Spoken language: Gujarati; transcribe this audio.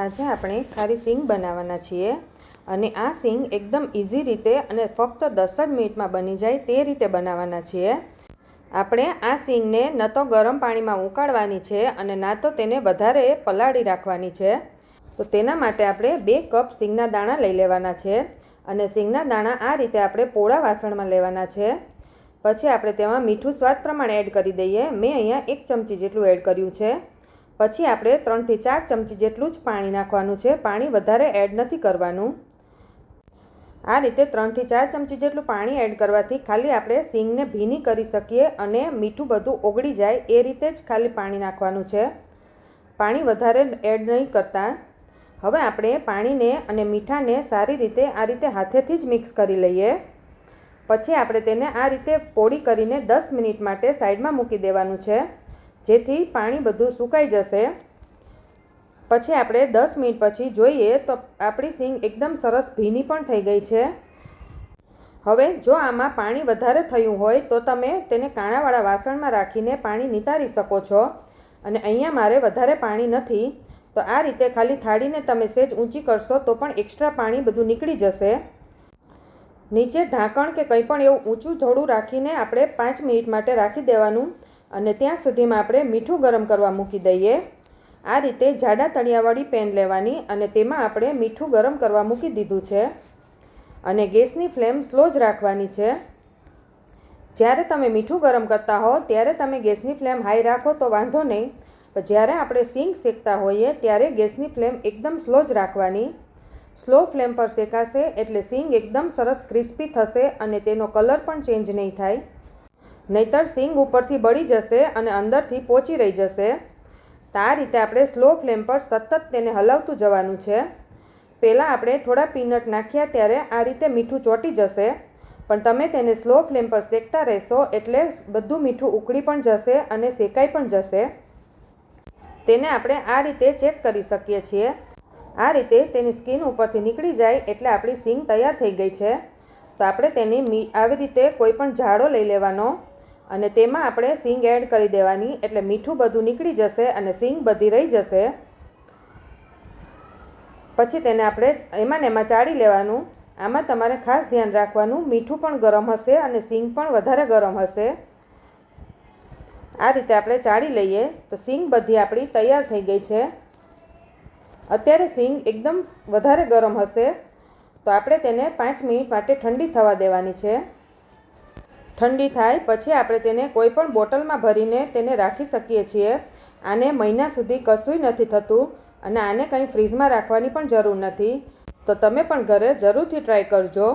આજે આપણે ખારી સિંગ બનાવવાના છીએ અને આ સિંગ એકદમ ઇઝી રીતે અને ફક્ત દસ જ મિનિટમાં બની જાય તે રીતે બનાવવાના છીએ. આપણે આ સિંગને ન તો ગરમ પાણીમાં ઉકાળવાની છે અને ના તો તેને વધારે પલાળી રાખવાની છે. તો તેના માટે આપણે બે કપ સિંગના દાણા લઈ લેવાના છે અને સિંગના દાણા આ રીતે આપણે પોળા વાસણમાં લેવાના છે. પછી આપણે તેમાં મીઠું સ્વાદ પ્રમાણે એડ કરી દઈએ. મેં અહીંયા એક ચમચી જેટલું એડ કર્યું છે. પછી આપણે ત્રણથી ચાર ચમચી જેટલું જ પાણી નાખવાનું છે. પાણી વધારે એડ નથી કરવાનું. આ રીતે ત્રણથી ચાર ચમચી જેટલું પાણી એડ કરવાથી ખાલી આપણે સિંગને ભીની કરી શકીએ અને મીઠું બધું ઓગળી જાય એ રીતે જ ખાલી પાણી નાખવાનું છે. પાણી વધારે એડ નહીં કરતા. હવે આપણે પાણીને અને મીઠાને સારી રીતે આ રીતે હાથેથી જ મિક્સ કરી લઈએ. પછી આપણે તેને આ રીતે પોળી કરીને દસ મિનિટ માટે સાઈડમાં મૂકી દેવાનું છે. જેથી પાણી બધું સુકાઈ જશે. પછી આપણે દસ મિનિટ પછી જોઈએ તો આપણી સિંગ એકદમ સરસ ભીની પણ થઈ ગઈ છે. હવે જો આમાં પાણી વધારે થયું હોય તો તમે તેને કાણાવાળા વાસણમાં રાખીને પાણી નિતારી શકો છો. અને અહીંયા મારે વધારે પાણી નથી. તો આ રીતે ખાલી થાળીને તમે સેજ ઊંચી કરશો તો પણ એક્સ્ટ્રા પાણી બધું નીકળી જશે. નીચે ઢાંકણ કે કંઈ પણ એવું ઊંચું થોડું રાખીને આપણે પાંચ મિનિટ માટે રાખી દેવાનું. અને ત્યાં સુધીમાં આપણે મીઠું ગરમ કરવા મૂકી દઈએ. આ રીતે જાડા તળિયાવાળી પેન લેવાની અને તેમાં આપણે મીઠું ગરમ કરવા મૂકી દીધું છે. અને ગેસની ફ્લેમ સ્લો જ રાખવાની છે. જ્યારે તમે મીઠું ગરમ કરતા હો, ત્યારે તમે ગેસની ફ્લેમ હાઈ રાખો તો વાંધો નહીં. પણ જ્યારે આપણે સિંગ શેકતા હોઈએ, ત્યારે ગેસની ફ્લેમ એકદમ સ્લો જ રાખવાની. સ્લો ફ્લેમ પર શેકાશે એટલે સિંગ એકદમ સરસ ક્રિસ્પી થશે અને તેનો કલર પણ ચેન્જ નહીં થાય. નહીતર સિંગ ઉપરથી બળી જશે અને અંદરથી પોચી રહી જશે. તો આ રીતે આપણે સ્લો ફ્લેમ પર સતત તેને હલાવતું જવાનું છે. પહેલાં આપણે થોડા પીનટ નાખ્યા ત્યારે આ રીતે મીઠું ચોંટી જશે. પણ તમે તેને સ્લો ફ્લેમ પર શેકતા રહેશો એટલે બધું મીઠું ઉકળી પણ જશે અને શેકાઈ પણ જશે. તેને આપણે આ રીતે ચેક કરી શકીએ છીએ. આ રીતે તેની સ્કિન ઉપરથી નીકળી જાય એટલે આપણી સિંગ તૈયાર થઈ ગઈ છે. તો આપણે તેની આવી રીતે કોઈ પણ ઝાડો લઈ લેવાનો. અને તેમાં આપણે સિંગ એડ કરી દેવાની, એટલે મીઠું બધું નીકળી જશે અને સિંગ બધી રહી જશે. પછી તેને આપણે એમાં ને એમાં ચાળી લેવાનું. આમાં તમારે ખાસ ધ્યાન રાખવાનું, મીઠું પણ ગરમ હશે અને સિંગ પણ વધારે ગરમ હશે. આ રીતે આપણે ચાળી લઈએ. તો સિંગ બધી આપણી તૈયાર થઈ ગઈ છે. અત્યારે સિંગ એકદમ વધારે ગરમ હશે. તો આપણે તેને પાંચ મિનિટ માટે ઠંડી થવા દેવાની છે. ઠંડી થાય, પછી આપણે તેને કોઈ પણ બોટલમાં ભરીને તેને રાખી શકીએ છીએ. આને મહિના સુધી કશુંય નથી થતું અને આને કંઈ ફ્રીજમાં રાખવાની પણ જરૂર નથી. તો તમે પણ ઘરે જરૂરથી ટ્રાય કરજો.